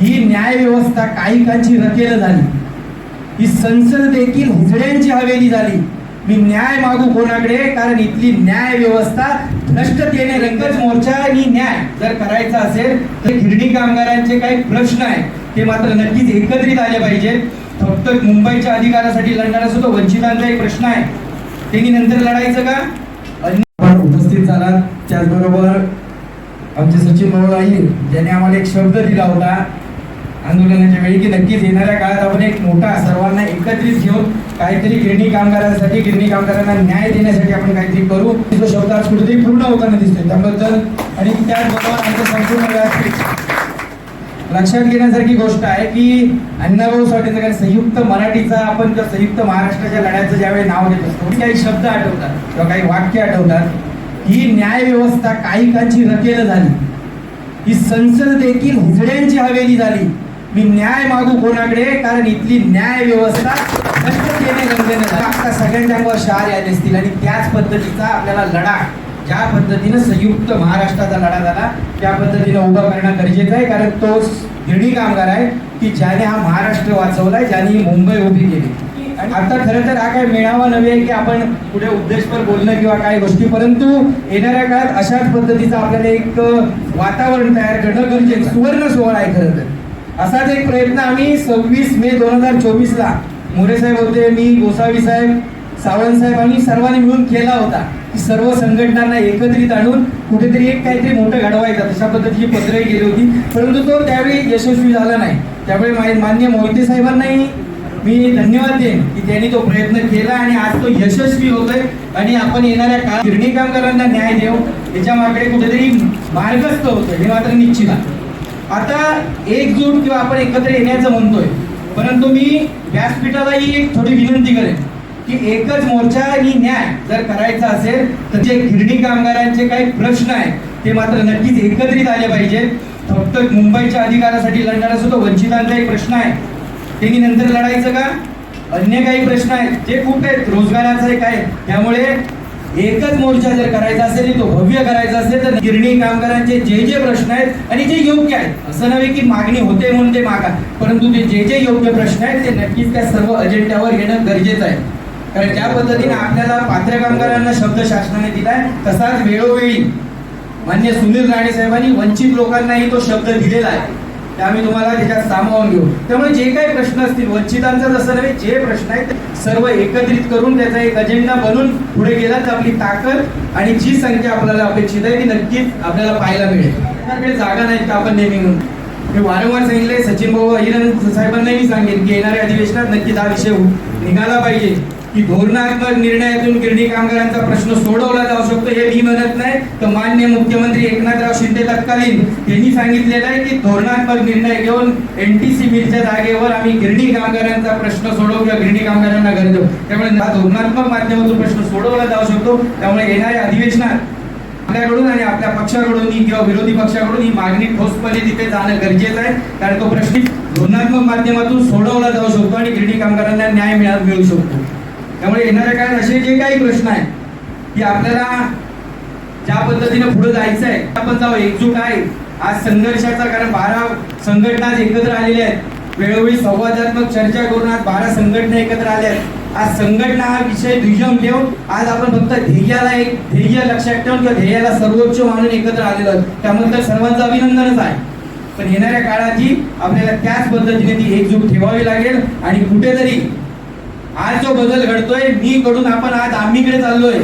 ही न्याय व्यवस्था काही रकेल झाली. ही संसद देखील हुजड्यांची हवेली झाली. मी न्याय मागू कोणाकडे? कारण इथली न्याय व्यवस्था भ्रष्टतेने रंगच मोर्चा आणि न्याय. जर करायचा असेल तर खिरणी कामगारांचे काही प्रश्न आहेत. ते मात्र नक्कीच एकत्रित आले पाहिजे फक्त मुंबईच्या अधिकारासाठी लढणारा सुद्धा वंचितांचा एक प्रश्न आहे. त्यांनी नंतर लढायचं का? अन्य आपण उपस्थित झाला त्याचबरोबर आमचे सचिन भाऊ आई ज्यांनी आम्हाला एक शब्द दिला होता. आंदोलनाच्या वेळी की नक्कीच येणाऱ्या काळात आपण एक मोठा सर्वांना एकत्रित घेऊन काहीतरी गिरणी कामगारांसाठी गिरणी कामगारांना न्याय देण्यासाठी आपण काहीतरी करू. तो शब्द आज कुठेतरी पूर्ण होताना दिसतोय. त्याबद्दल आणि त्याचबरोबर आमचं संपूर्ण व्यासपीठ. लक्षात घेण्यासारखी गोष्ट आहे की अण्णाभाऊ साठेचं काही संयुक्त मराठीचा आपण जर संयुक्त महाराष्ट्राच्या लढ्याचं ज्यावेळी नाव घेत असतो काही शब्द आठवतात किंवा काही वाक्य आठवतात. ही न्याय व्यवस्था काही काची रकेल झाली. ही संसद देखील हुजड्यांची हवेली झाली. मी न्याय मागू कोणाकडे? कारण इथली न्याय व्यवस्था भ्रष्टतेने रंगलेली झाली. आता सगळ्यांच्या अंगावर शहार असतील आणि त्याच पद्धतीचा आपल्याला लढा ज्या पद्धतीनं संयुक्त महाराष्ट्राचा लढा झाला त्या पद्धतीनं उभा करणं गरजेचं आहे. कारण तो गिरणी कामगार आहे की ज्याने हा महाराष्ट्र वाचवलाय ज्याने मुंबई उभी केली. आणि आता खरं तर हा काय मेळावा नव्हे की आपण पुढे उद्देशपर बोलणं किंवा काय गोष्टी परंतु येणाऱ्या काळात अशाच पद्धतीचं आपल्याला एक वातावरण तयार करणं गरजेचं सुवर्ण सोहळा आहे खरं तर. असाच एक प्रयत्न आम्ही सव्वीस मे दोन हजार चोवीस ला मोरे साहेब होते मी गोसावी साहेब सावंत साहेब आम्ही सर्वांनी मिळून केला होता. की सर्व संघटनांना एकत्रित आणून कुठेतरी एक काहीतरी मोठं घडवायचं. तशा पद्धतीची पत्रही गेली होती. परंतु तो त्यावेळी यशस्वी झाला नाही. त्यामुळे मान्य मोहिते साहेबांनाही मी धन्यवाद देईन की त्यांनी तो प्रयत्न केला आणि आज तो यशस्वी होतोय आणि आपण येणाऱ्या काळ गिरणी कामगारांना न्याय देऊ. याच्या मागे कुठेतरी मार्गस्थ होतोय हे मात्र निश्चित आहे. आता एकजूट किंवा आपण एकत्र येण्याचं म्हणतोय परंतु मी व्यासपीठालाही एक थोडी विनंती करेन की एकच मोर्चा आणि न्याय जर करायचा असेल तर जे गिरणी कामगारांचे काही प्रश्न आहेत ते मात्र नक्कीच एकत्रित आले पाहिजे. फक्त मुंबईच्या अधिकारासाठी लढणारा सुद्धा वंचितांचा एक प्रश्न आहे. त्यांनी नंतर लढायचं का? अन्य काही प्रश्न आहेत जे खूप आहेत रोजगाराचा एक आहे. त्यामुळे एकच मोर्चा जर करायचा असेल तो भव्य करायचा असेल तर गिरणी कामगारांचे जे जे प्रश्न आहेत आणि जे योग्य आहेत असं नव्हे की मागणी होते म्हणून ते मागा परंतु ते जे जे योग्य प्रश्न आहेत ते नक्कीच त्या सर्व अजेंड्यावर येणं गरजेचं आहे. कारण ज्या पद्धतीने आपल्याला पात्र कामगारांना शब्द शासनाने दिलाय तसाच वेळोवेळी मान्य सुनील राणे साहेबांनी वंचित लोकांनाही तो शब्द दिलेला आहे. ते आम्ही तुम्हाला त्याच्यात सामावून घेऊ. त्यामुळे जे काही प्रश्न असतील वंचितांचा जसं नव्हे जे प्रश्न आहेत सर्व एकत्रित करून त्याचा एक अजेंडा बनून पुढे गेला तर आपली ताकद आणि जी संख्या आपल्याला अपेक्षित आहे ती नक्कीच आपल्याला पाहायला मिळेल. आपल्याकडे जागा नाही का आपण नेहमी म्हणून? मी वारंवार सांगितले सचिन भाऊ अहिरन साहेबांनाही सांगेन की येणाऱ्या अधिवेशनात नक्कीच हा विषय निघाला पाहिजे. की धोरणात्मक निर्णयातून गिरणी कामगारांचा प्रश्न सोडवला जाऊ शकतो हे मी म्हणत नाही. तर मान्य मुख्यमंत्री एकनाथराव शिंदे तत्कालीन यांनी सांगितलेलं आहे की धोरणात्मक निर्णय घेऊन एनटीसी मिलच्या जागेवर आम्ही गिरणी कामगारांचा प्रश्न सोडवू किंवा गिरणी कामगारांना घर देऊ. त्यामुळे हा धोरणात्मक माध्यमातून प्रश्न सोडवला जाऊ शकतो. त्यामुळे येणाऱ्या अधिवेशनात आपल्याकडून आणि आपल्या पक्षाकडून किंवा विरोधी पक्षाकडून ही मागणी ठोसपणे तिथे जाणं गरजेचं आहे. कारण तो प्रश्न धोरणात्मक माध्यमातून सोडवला जाऊ शकतो आणि गिरणी कामगारांना न्याय मिळा मिळू शकतो. त्यामुळे येणाऱ्या काळात असे जे काही प्रश्न आहेत की आपल्याला ज्या पद्धतीने पुढे जायचं आहे आपण जाऊ एकजूट आहे आज संघर्षाचा कारण बारा संघटना एकत्र आलेल्या आहेत. वेळोवेळी संवादात्मक चर्चा करून आज बारा संघटना एकत्र आल्या आहेत. आज संघटना हा विषय दुय्यम ठेवून आज आपण फक्त ध्येयाला एक ध्येय लक्षात ठेवून किंवा ध्येयाला सर्वोच्च मानून एकत्र आलेलो आहोत. त्यामुळे सर्वांचं अभिनंदनच आहे. पण येणाऱ्या काळाची आपल्याला त्याच पद्धतीने ती एकजूट ठेवावी लागेल आणि कुठेतरी आज जो बदल घडतोय मी कडून आपण आज आम्हीकडे चाललोय.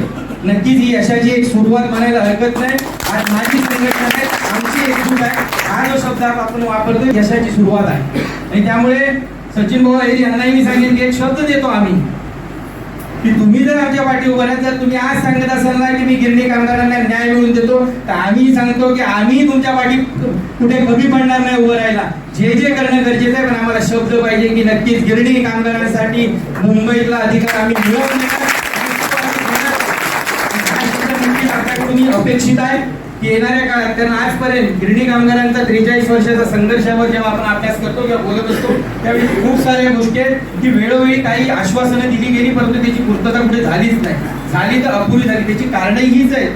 नक्कीच ही यशाची एक सुरुवात म्हणायला हरकत नाही. आज माझी संघटना आहे आमची एकजूट आहे. हा जो शब्द आपण वापरतोय यशाची सुरुवात आहे. आणि त्यामुळे सचिन भाऊ यांनाही मी सांगेन की एक शब्द देतो आम्ही. की तुम्ही जर आमच्या पाठी उभं राहाल जर तुम्ही आज सांगत असाल ना की मी गिरणी कामगारांना न्याय मिळवून देतो. तर आम्ही सांगतो की आम्ही तुमच्या पाठी कुठे कमी पडणार नाही उभं राहायला. जे जे करणं गरजेचं आहे पण आम्हाला शब्द पाहिजे की नक्कीच गिरणी कामगारांसाठी मुंबईतला अधिकार आम्ही आपल्याकडून अपेक्षित आहे की येणाऱ्या काळात कारण आजपर्यंत गिरणी कामगारांचा त्रेचाळीस वर्षाचा संघर्षावर जेव्हा आपण अभ्यास करतो किंवा बोलत असतो त्यावेळी खूप साऱ्या गोष्टी आहेत की वेळोवेळी काही आश्वासनं दिली गेली परंतु त्याची पूर्तता कुठे झालीच नाही. झाली तर अपुरी झाली त्याची कारणं हीच आहेत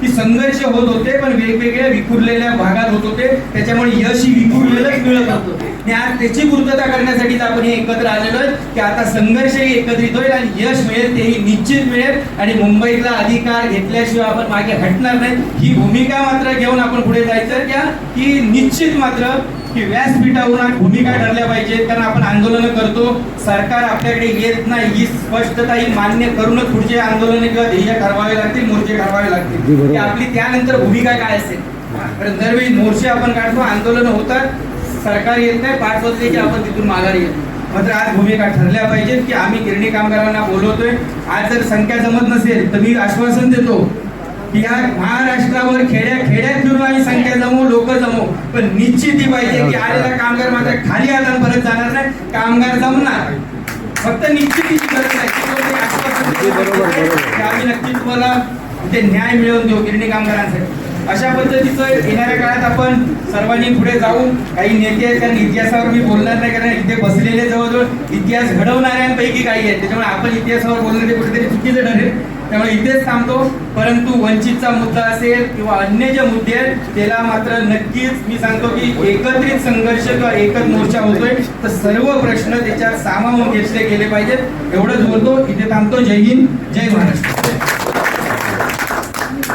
की संघर्ष होत होते पण वेगवेगळ्या विखुरलेल्या भागात होत होते. त्याच्यामुळे यश ही विखुरलेलंच मिळत होतं आणि आज त्याची पूर्तता करण्यासाठीच आपण हे एकत्र आलेलो आहे की आता संघर्षही एकत्रित होईल आणि यश मिळेल तेही निश्चित मिळेल. आणि मुंबईतला अधिकार घेतल्याशिवाय आपण मागे हटणार नाही. ही भूमिका मात्र घेऊन आपण पुढे जायचं की निश्चित मात्र की व्यासपीठावरून आज भूमिका ठरल्या पाहिजेत कारण आपण आंदोलनं करतो. सरकार आपल्याकडे येत नाही ही स्पष्टता ही मान्य करूनच पुढचे आंदोलन किंवा ध्येय ठरवावे लागतील मोर्चे ठरवावे लागतील. की आपली त्यानंतर भूमिका काय असेल? कारण दरवेळी मोर्चे आपण काढतो आंदोलन होतात. सरकार येत नाही पाच की आपण तिथून माघारी येतो. मात्र आज भूमिका ठरल्या पाहिजेत की आम्ही गिरणी कामगारांना बोलवतोय. आज जर संख्या जमत नसेल तर मी आश्वासन देतो की या महाराष्ट्रावर खेड्या खेड्यात फिरून आम्ही संख्या जमवू लोक जमवू. पण निश्चित ही पाहिजे की आलेला कामगार मात्र खाली आला परत जाणार नाही कामगार जमणार. फक्त निश्चितीची गरज आहे. आम्ही नक्की तुम्हाला ते न्याय मिळवून देऊ गिरणी कामगारांसाठी. अशा पद्धतीचं येणाऱ्या काळात आपण सर्वांनी पुढे जाऊन काही नेते आहेत कारण इतिहासावर मी बोलणार नाही कारण इथे बसलेले जवळजवळ इतिहास घडवणाऱ्यांपैकी काही आहेत. त्याच्यामुळे आपण इतिहासावर बोलणं ते कुठेतरी चुकीचं ठरेल. त्यामुळे इथेच थांबतो. परंतु वंचितचा मुद्दा असेल किंवा अन्य जे मुद्दे आहेत त्याला मात्र नक्कीच मी सांगतो की एकत्रित संघर्ष किंवा एकच मोर्चा होतोय. तर सर्व प्रश्न त्याच्यात सामावून घेतले गेले पाहिजेत. एवढंच बोलतो. इथे थांबतो. जय हिंद. जय महाराष्ट्र.